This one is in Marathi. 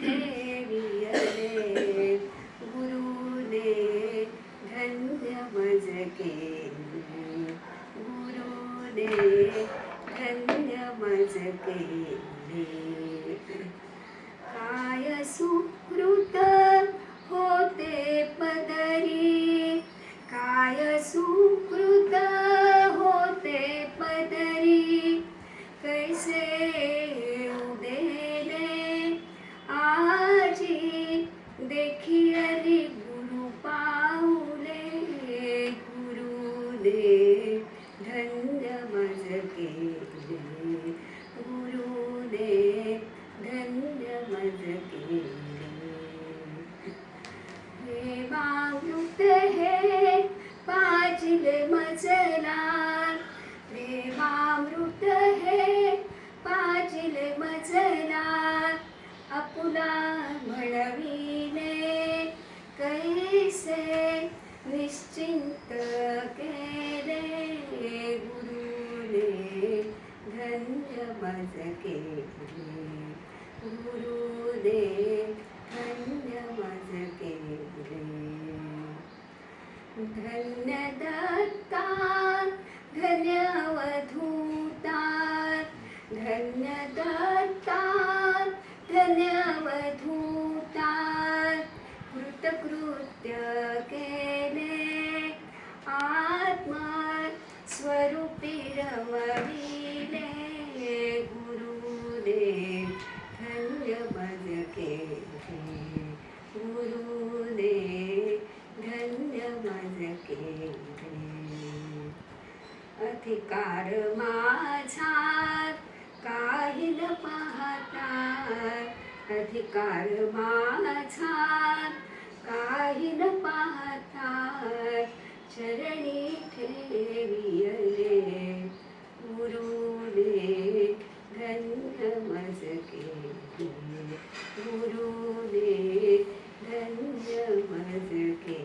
ठेवियले गुरुने धन्य मज केले गुरुने धन्य मज केले देखियली गुरु पाऊले गुरुने धन्य मज केले. गुरुने धन्य मज केले. हे मागुत हे पाजिल मजला. प्रेमामृत हे पाजिल मजला. आपुला म्हणविले कैसे निश्चिंत केले गुरुने धन्य मज केले। गुरुने धन्य मज केले। धन्य दत्ता धन्य अवधूता धन्य दत्ता कृत्य केले आत्मा स्वरूपी रमविले गुरुदेव धन्य मज केले गुरुदेव धन्य मज केले अधिकार माझा काही न पाहता अधिकार माझा ಕಾಯಿನ ಪಾಹತಾ ಚರಣಿ ಠೇವಿಯಲೆ ಗುರುದೇ ಗಂಧ ಮಸಕೆ ಗುರುದೇ ಗಂಧ ಮಸಕೆ